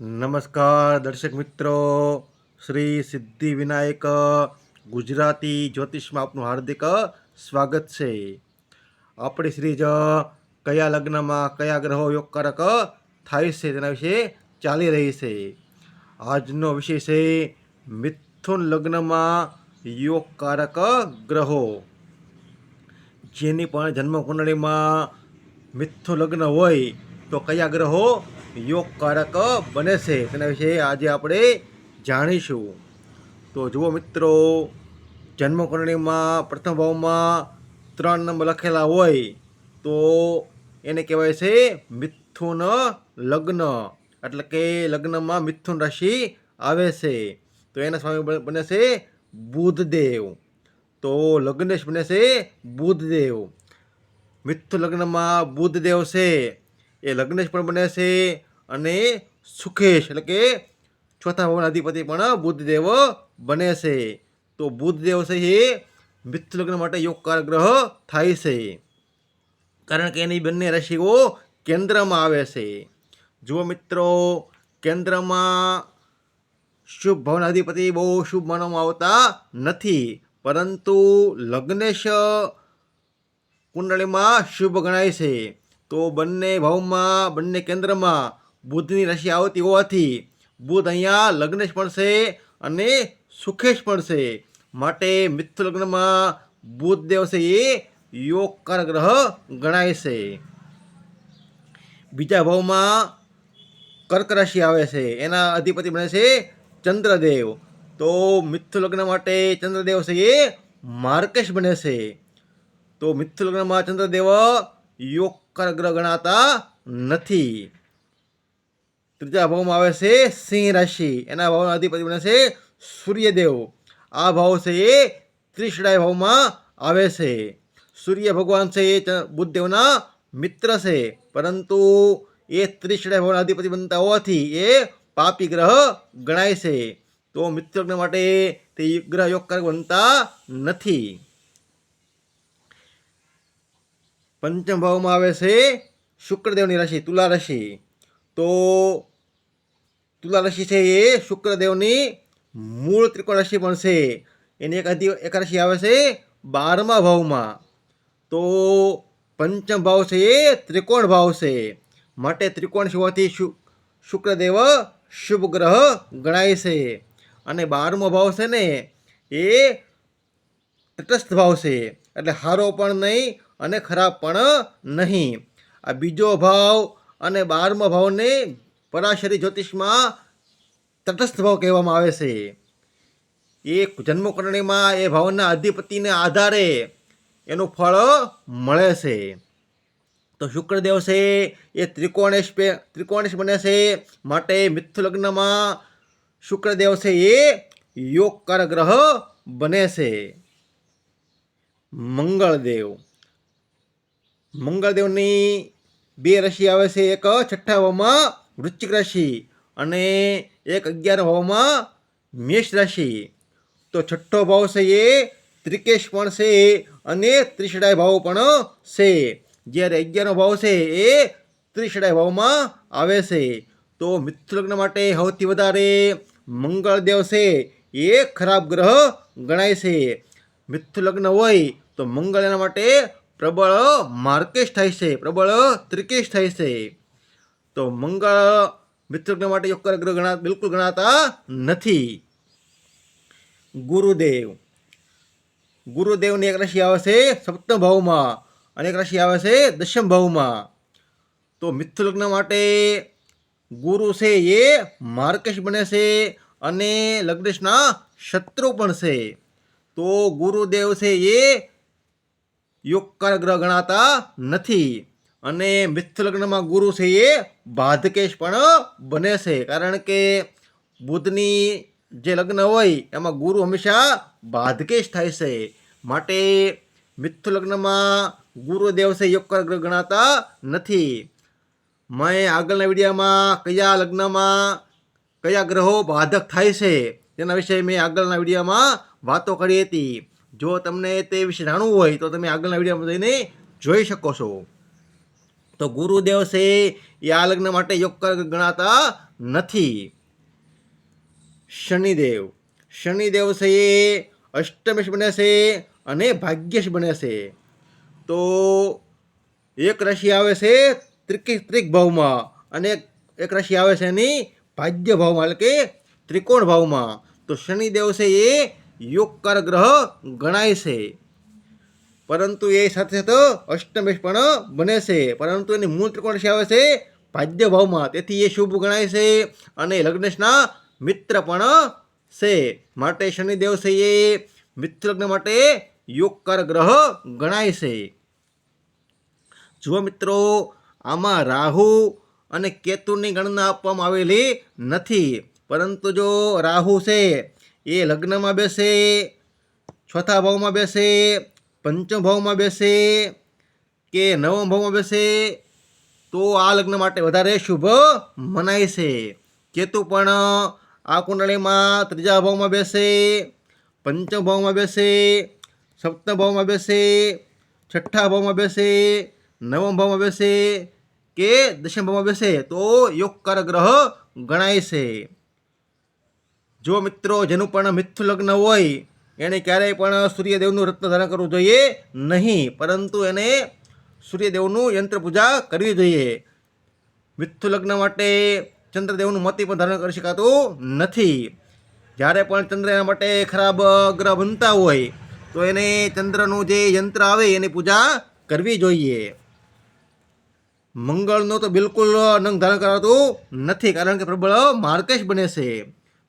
નમસ્કાર, દર્શક મિત્રો. શ્રી સિદ્ધિ વિનાયક, ગુજરાતી જ્યોતિષમાં આપનું હાર્દિક સ્વાગત છે. આપણી શ્રીજ કયા લગ્નમાં કયા ગ્રહો યોગકારક થાય છે તેના વિશે ચાલી રહી છે. આજનો વિષય છે મિથુન લગ્નમાં યોગકારક ગ્રહો. જેની પણ જન્મ કુંડળીમાં મિથુન લગ્ન હોય તો કયા ગ્રહો યોગકારક બને છે. તેના વિશે આજે આપણે જાણીશું. તો જુઓ મિત્રો જન્મકુંડળીમાં પ્રથમ ભાવમાં ત્રણ નંબર લખેલા હોય તો એને કહેવાય છે મિથુન લગ્ન. એટલે કે લગ્નમાં મિથુન રાશિ આવે છે. તો એના સ્વામી બને છે બુધદેવ. તો લગ્નેશ બને છે બુધદેવ. મિથુન લગ્નમાં બુધદેવ છે. એ લગ્નેશ પણ બને છે અને સુખેશ એટલે કે ચોથા ભવન અધિપતિ પણ બુદ્ધદેવ બને છે. તો બુદ્ધદેવ છે એ મિત્ર લગ્ન માટે યોગકાર ગ્રહ થાય છે. કારણ કે એની બંને રાશિઓ કેન્દ્રમાં આવે છે. જુઓ મિત્રો, કેન્દ્રમાં શુભ ભવન અધિપતિ બહુ શુભ માનવામાં આવતા નથી. પરંતુ લગ્નેશ કુંડળીમાં શુભ ગણાય છે. તો બંને ભાવમાં, બંને કેન્દ્રમાં બુધની રાશિ આવતી હોવાથી બુધ અહીંયા લગ્નેશ પણ છે અને સુખેશ પણ છે. માટે મિથુન લગ્નમાં બુધ દેવ છે એ યોગકાર ગ્રહ ગણાય છે. બીજા ભાવમાં કર્ક રાશિ આવે છે, એના અધિપતિ બને છે ચંદ્રદેવ. તો મિથુન લગ્ન માટે ચંદ્રદેવ છે એ માર્કેશ બને છે. તો મિથુન લગ્નમાં ચંદ્રદેવ યોગકાર ગ્રહ ગણાતા નથી. ત્રીજા ભાવમાં આવે છે સિંહ રાશિ. એના ભાવના અધિપતિ બને છે સૂર્યદેવ. આ ભાવ છે એ ત્રિશડાય ભાવમાં આવે છે. સૂર્ય ભગવાન છે એ બુદ્ધદેવના મિત્ર છે. પરંતુ એ ત્રિશડાય ભાવના અધિપતિ બનતા હોવાથી એ પાપી ગ્રહ ગણાય છે. તો મિત્ર માટે તે ગ્રહ યોગકાર બનતા નથી. પંચમ ભાવમાં આવે છે શુક્રદેવની રાશિ, તુલા રાશિ. તો તુલા રાશિ છે એ શુક્રદેવની મૂળ ત્રિકોણ રાશિ પણ છે. એની એક અધિ, એક રાશિ આવે છે બારમા ભાવમાં. તો પંચમ ભાવ છે એ ત્રિકોણ ભાવ છે. માટે ત્રિકોણ હોવાથી શુક્રદેવ શુભ ગ્રહ ગણાય છે. અને બારમો ભાવ છે ને એ તટસ્થ ભાવ છે. એટલે હારો પણ નહીં અને ખરાબ પણ નહીં. આ બીજો ભાવ અને બારમો ભાવને પરાશરી જ્યોતિષમાં તટસ્થ ભાવ કહેવામાં આવે છે. એ જન્મકરણીમાં એ ભાવના અધિપતિને આધારે એનું ફળ મળે છે. તો શુક્રદેવ છે એ ત્રિકોણેશ ત્રિકોણેશ બને છે. માટે મિથુ લગ્નમાં શુક્રદેવ છે એ યોગકાર ગ્રહ બને છે. મંગળદેવ. મંગળદેવની બે રાશિ આવે છે. એક છઠ્ઠા ભાવમાં વૃશ્ચિક રાશિ અને એક અગિયાર ભાવમાં મેષ રાશિ તો છઠ્ઠો ભાવ છે એ ત્રિકેશ પણ છે અને ત્રિષડાય ભાવ પણ છે. જ્યારે અગિયારનો ભાવ છે એ ત્રિષડાય ભાવમાં આવે છે. તો મિત્રલગ્ન લગ્ન માટે સૌથી વધારે મંગળદેવ છે એ ખરાબ ગ્રહ ગણાય છે. મિથુન લગ્ન હોય તો મંગળ એના માટે પ્રબળ માર્કેશ થાય છે, પ્રબળ ત્રિકેશ થાય છે. તો મંગળ મિત્ર માટે યોગકર ગ્રહ ગણા, બિલકુલ ગણાતા નથી. ગુરુદેવ. ગુરુદેવની એક રાશિ આવે છે સપ્તમ ભાવમાં અને એક રાશિ આવે છે દશમ ભાવમાં. તો મિથુન માટે ગુરુ છે એ માર્કેશ બને છે અને લગ્નેશના શત્રુ પણ છે. તો ગુરુદેવ છે એ યોગકાર ગ્રહ ગણાતા નથી. અને મિથુન લગ્નમાં ગુરુ છે એ બાધકેશ પણ બને છે. કારણ કે બુધની જે લગ્ન હોય, એમાં ગુરુ હંમેશા બાધકેશ થાય છે. માટે મિથુન લગ્નમાં ગુરુદેવ છે યોગકાર ગ્રહ ગણાતા નથી. મેં આગળના વિડીયામાં કયા લગ્નમાં કયા ગ્રહો બાધક થાય છે, તેના વિશે મેં આગળના વિડીયામાં વાતો કરી હતી. જો તમને તે વિશે જાણવું હોય તો તમે આગળના વિડીયોમાં જઈને જોઈ શકો છો. તો ગુરુદેવ છે, એ આ લગ્ન માટે યોગ ગણાતા નથી. શનિદેવ. શનિદેવ છે, એ અષ્ટમેશ બને છે અને ભાગ્યેશ બને છે. તો એક રાશિ આવે છે ત્રિકી ત્રિક ભાવમાં અને એક- રાશિ આવે છે એની ભાગ્ય ભાવમાં એટલે કે ત્રિકોણ ભાવમાં. તો શનિદેવ છે, એ યોગકાર ગ્રહ ગણાય છે. પરંતુ એ સાથે સાથે અષ્ટમેશ પણ બને છે. પરંતુ એની મૂળ ત્રિકોણ છે આવે છે ભાગ્ય ભાવમાં તેથી એ શુભ ગણાય છે અને લગ્નેશના મિત્ર પણ છે. માટે શનિદેવ છે એ મિત્ર માટે યોગકાર ગ્રહ ગણાય છે. જુઓ મિત્રો, આમાં રાહુ અને કેતુની ગણના આપવામાં આવેલી નથી. પરંતુ જો રાહુ છે એ લગ્નમાં બેસે ચોથા ભાવમાં બેસે, પંચમ ભાવમાં બેસે કે નવમ ભાવમાં બેસે, તો આ લગ્ન માટે વધારે શુભ મનાય છે. કેતુ પણ આ કુંડળીમાં ત્રીજા ભાવમાં બેસે, પંચમ ભાવમાં બેસે, સપ્તમ ભાવમાં બેસે, છઠ્ઠા ભાવમાં બેસે, નવમ ભાવમાં બેસે કે દશમ ભાવમાં બેસે તો યોગકાર ગ્રહ ગણાય છે. જો મિત્રો જેનું પણ મિથ્યુ લગ્ન હોય એણે ક્યારેય પણ સૂર્યદેવનું રત્ન ધારણ કરવું જોઈએ નહીં, પરંતુ એને સૂર્યદેવનું યંત્ર પૂજા કરવી જોઈએ. મિથ્યુ લગ્ન માટે ચંદ્રદેવનું મતિ પણ ધારણ કરી શકાતું નથી. જ્યારે પણ ચંદ્ર એના માટે ખરાબ ગ્રહ બનતા હોય, તો એને ચંદ્રનું જે યંત્ર આવે એની પૂજા કરવી જોઈએ. મંગળનો તો બિલકુલ નંગ ધારણ કરાતું નથી, કારણ કે પ્રબળ માર્કેશ બને છે.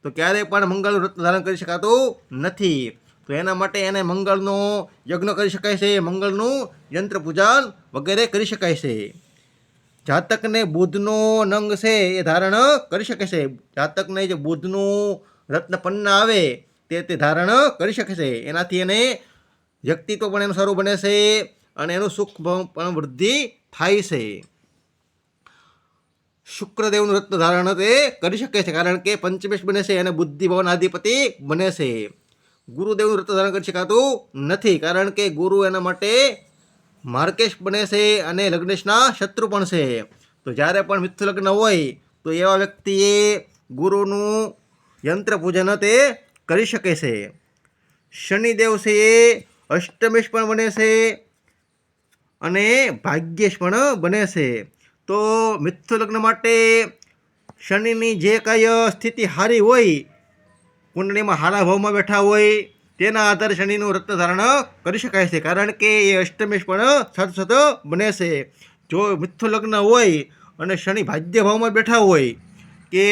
તો ક્યારેય પણ મંગળનું રત્ન ધારણ કરી શકાતું નથી. તો એના માટે એને મંગળનો યજ્ઞ કરી શકાય છે, મંગળનું યંત્ર પૂજન વગેરે કરી શકાય છે. જાતકને બુધનો નંગ છે એ ધારણ કરી શકે છે. જાતકને જે બુધનું રત્ન પન્ના આવે તે તે ધારણ કરી શકે છે. એનાથી એને વ્યક્તિત્વ પણ એનું સારું બને છે અને એનું સુખ પણ વૃદ્ધિ થાય છે. શુક્રદેવનું રત્ન ધારણ તે કરી શકે છે, કારણ કે પંચમેશ બને છે અને બુદ્ધિ ભવન અધિપતિ બને છે. ગુરુદેવનું રત્ન ધારણ કરી શકાતું નથી, કારણ કે ગુરુ એના માટે માર્કેશ બને છે અને લગ્નેશના શત્રુ પણ છે. તો જ્યારે પણ મિથ્યુ લગ્ન હોય, તો એવા વ્યક્તિએ ગુરુનું યંત્ર પૂજન તે કરી શકે છે. શનિદેવ છે એ અષ્ટમેશ પણ બને છે અને ભાગ્યેશ પણ બને છે. તો મિથ્યુ લગ્ન માટે શનિની જે કાંઈ સ્થિતિ સારી હોય, કુંડળીમાં હારા ભાવમાં બેઠા હોય, તેના આધારે શનિનું રત્ન ધારણ કરી શકાય છે. કારણ કે એ અષ્ટમેશ પણ સત સત બને છે. જો મિથ્યુ લગ્ન હોય અને શનિ ભાગ્ય ભાવમાં બેઠા હોય, કે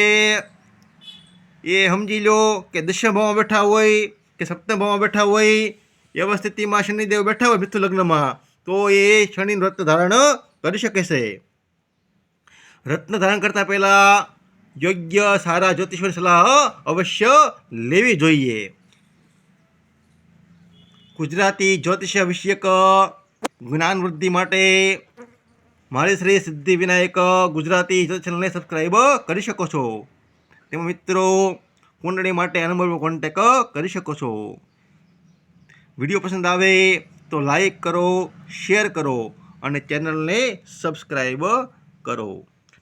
એ સમજી લો કે દશમ ભાવમાં બેઠા હોય, કે સપ્તમ ભાવમાં બેઠા હોય, એવા સ્થિતિમાં શનિદેવ બેઠા હોય મિથુ લગ્નમાં, તો એ શનિનું રત્ન ધારણ કરી શકે છે. રત્ન ધારણ કરતાં પહેલાં યોગ્ય સારા જ્યોતિષની સલાહ અવશ્ય લેવી જોઈએ. ગુજરાતી જ્યોતિષ વિષયક જ્ઞાન વૃદ્ધિ માટે મારી શ્રી સિદ્ધિ વિનાયક ગુજરાતી ચેનલને સબસ્ક્રાઈબ કરી શકો છો. તેમાં મિત્રો, કુંડળી માટે અનુભવ કોન્ટેક કરી શકો છો. વીડિયો પસંદ આવે તો લાઈક કરો શેર કરો અને ચેનલને સબસ્ક્રાઈબ કરો.